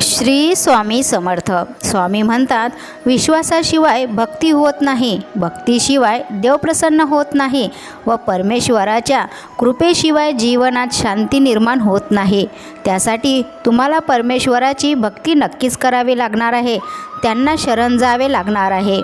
श्री स्वामी समर्थ. स्वामी म्हणतात विश्वासाशिवाय भक्ती होत नाही. भक्तीशिवाय देव प्रसन्न होत नाही व परमेश्वराच्या कृपेशिवाय जीवनात शांती निर्माण होत नाही. त्यासाठी तुम्हाला परमेश्वराची भक्ती नक्कीच करावी लागणार आहे. त्यांना शरण जावे लागणार आहे.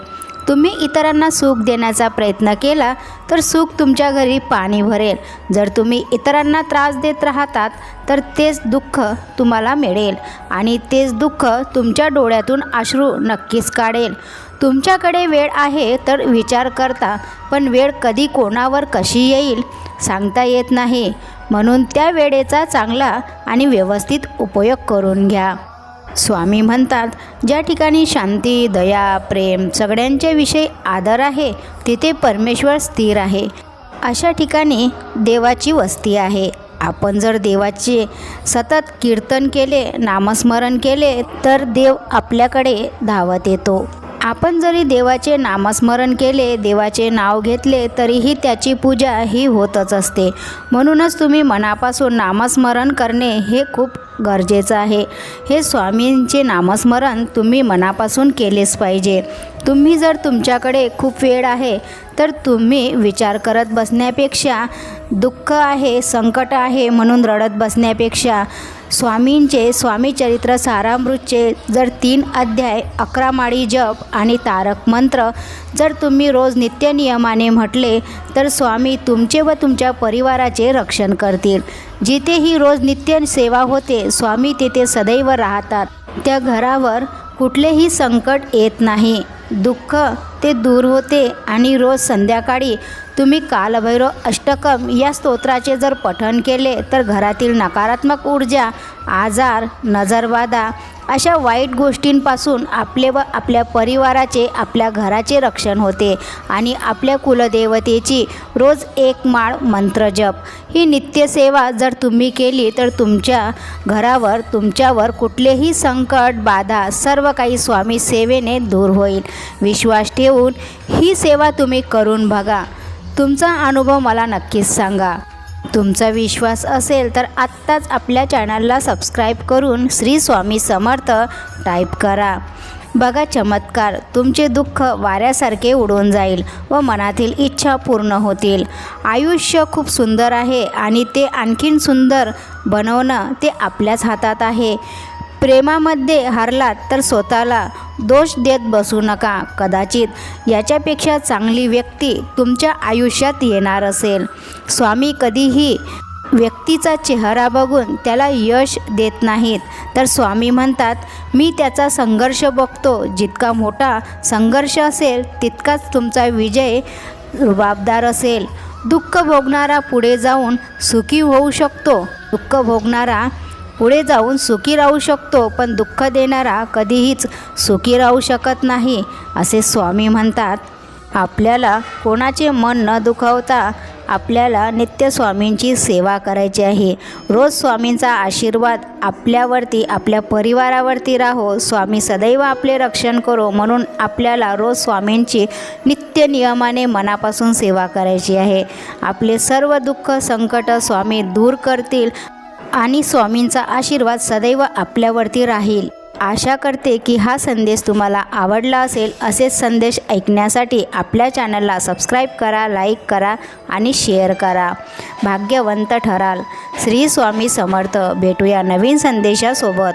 तुम्ही इतरांना सुख देण्याचा प्रयत्न केला तर सुख तुमच्या घरी पाणी भरेल. जर तुम्ही इतरांना त्रास देत राहतात तर तेच दुःख तुम्हाला मिळेल आणि तेच दुःख तुमच्या डोळ्यातून अश्रू नक्कीच काढेल. तुमच्याकडे वेळ आहे तर विचार करता पण वेळ कधी कोणावर कशी येईल सांगता येत नाही. म्हणून त्या वेळेचा चांगला आणि व्यवस्थित उपयोग करून घ्या. स्वामी म्हणतात ज्या ठिकाणी शांती दया प्रेम सगळ्यांच्याविषयी आदर आहे तिथे परमेश्वर स्थिर आहे. अशा ठिकाणी देवाची वस्ती आहे. आपण जर देवाचे सतत कीर्तन केले नामस्मरण केले तर देव आपल्याकडे धावत येतो. आपण जरी देवाचे नामस्मरण केले देवाचे नाव घेतले तरीही त्याची पूजा ही होतच असते. म्हणूनच तुम्ही मनापासून नामस्मरण करणे हे खूप गरजेचं आहे. हे स्वामींचे नामस्मरण तुम्ही मनापासून केलेच पाहिजे. तुम्ही जर तुमच्याकडे खूप वेळ आहे तर तुम्ही विचार करत बसण्यापेक्षा दुःख आहे संकट आहे म्हणून रडत बसण्यापेक्षा स्वामींचे स्वामीचरित्र सारामृतचे जर तीन अध्याय अकरा माळी जप आणि तारक मंत्र जर तुम्ही रोज नित्यनियमाने म्हटले तर स्वामी तुमचे व तुमच्या परिवाराचे रक्षण करतील. जिथेही रोज नित्य सेवा होते स्वामी तेथे सदैव राहतात. त्या घरावर कुठलेही संकट येत नाही. दुःख ते दूर होते आणि रोज संध्याकाळी तुम्ही कालभैरव अष्टकम या स्तोत्राचे जर पठण केले तर घरातील नकारात्मक ऊर्जा आजार नजरबाधा अशा वाईट गोष्टींपासून आपले व आपल्या परिवाराचे आपल्या घराचे रक्षण होते आणि आपल्या कुलदेवतेची रोज एक माळ मंत्र जप. ही नित्यसेवा जर तुम्ही केली तर तुमच्या घरावर तुमच्यावर कुठलेही संकट बाधा सर्व काही स्वामी सेवेने दूर होईल. विश्वास ठेवून ही सेवा तुम्ही करून बघा. तुमचा अनुभव मला नक्कीच सांगा. तुमचा विश्वास असेल तर आत्ताच आपल्या चॅनलला सबस्क्राईब करून श्री स्वामी समर्थ टाईप करा. बघा चमत्कार तुमचे दुःख वाऱ्यासारखे उडून जाईल व मनातील इच्छा पूर्ण होतील. आयुष्य खूप सुंदर आहे आणि ते आणखीन सुंदर बनवणं ते आपल्याच हातात आहे. प्रेमामध्ये हरलात तर स्वतःला दोष देत बसू नका. कदाचित याच्यापेक्षा चांगली व्यक्ती तुमच्या आयुष्यात येणार असेल. स्वामी कधीही व्यक्तीचा चेहरा बघून त्याला यश देत नाहीत. तर स्वामी म्हणतात मी त्याचा संघर्ष बघतो. जितका मोठा संघर्ष असेल तितकाच तुमचा विजय रुबाबदार असेल. दुःख भोगणारा पुढे जाऊन सुखी होऊ शकतो. दुःख भोगणारा पुढे जाऊन सुखी राहू शकतो पण दुःख देणारा कधीहीच सुखी राहू शकत नाही असे स्वामी म्हणतात. आपल्याला कोणाचे मन न दुखावता आपल्याला नित्य स्वामींची सेवा करायची आहे. रोज स्वामींचा आशीर्वाद आपल्यावरती आपल्या परिवारावरती राहो. स्वामी सदैव आपले रक्षण करो. म्हणून आपल्याला रोज स्वामींची नित्य नियमाने मनापासून सेवा करायची आहे. आपले सर्व दुःख संकट स्वामी दूर करतील. आणि स्वामींचा आशीर्वाद सदैव आपल्यावरती राहील. आशा करते की हा संदेश तुम्हाला आवडला असेल. असेच संदेश ऐकण्यासाठी आपल्या चॅनलला सबस्क्राईब करा लाईक करा आणि शेअर करा. भाग्यवंत ठराल. श्री स्वामी समर्थ. भेटूया नवीन संदेशासोबत.